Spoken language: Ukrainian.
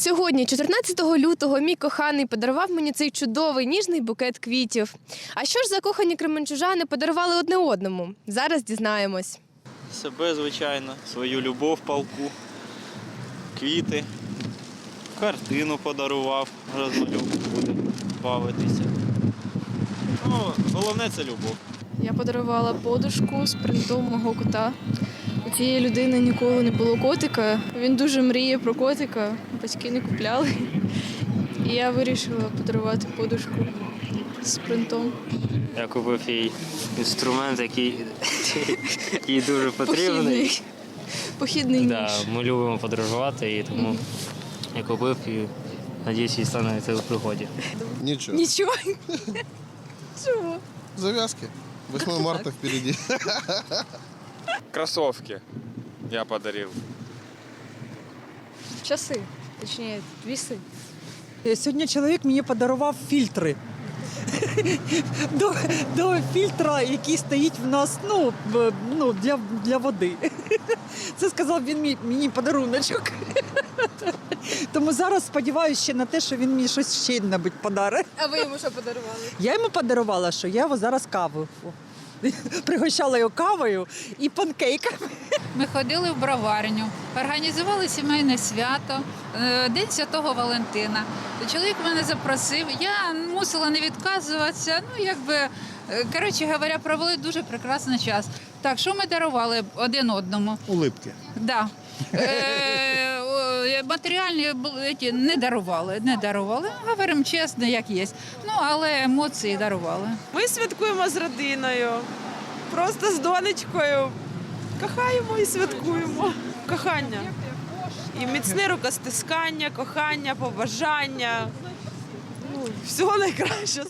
Сьогодні, 14 лютого, мій коханий подарував мені цей чудовий ніжний букет квітів. А що ж закохані кременчужани подарували одне одному? Зараз дізнаємось. Себе, звичайно, свою любов палку, квіти, картину подарував, розмалював, буде бавитися. Ну, головне це любов. Я подарувала подушку з принтом мого кота. У цієї людини ніколи не було котика. Він дуже мріє про котика, батьки не купляли. І я вирішила подарувати подушку з принтом. Я купив їй інструмент, який їй дуже потрібний. Похідний. Похідний ніж. Да, ми любимо подорожувати, і тому я купив і надіюсь, їй стане це у пригоді. Ничего. Нічого. Чого? Завязки. 8 марта впереди. Кроссовки я подарил. Часи. Точніше, віси. Е, Сьогодні чоловік мені подарував фільтри. До, до фільтра, який стоїть в нас ну, ну, для, для води. Це сказав він мій, мені подаруночок. Тому зараз сподіваюся ще на те, що він мені щось ще небудь подарить. А ви йому що подарували? Я йому подарувала, що я його зараз каву. Пригощала його кавою і панкейками. Ми ходили в броварню, організували сімейне свято, е, День Святого Валентина. Чоловік мене запросив, я мусила не відказуватися. Ну, якби, е, коротше говоря, провели дуже прекрасний час. Так, що ми дарували один одному? Улыбки. Да. Е, матеріальні ті не дарували, не дарували. Говоримо чесно, як є. Ну, але емоції дарували. Ми святкуємо з родиною, просто з донечкою. Кохаємо і святкуємо. Кохання. І міцне рукостискання, кохання, побажання. Ну, всього найкращого.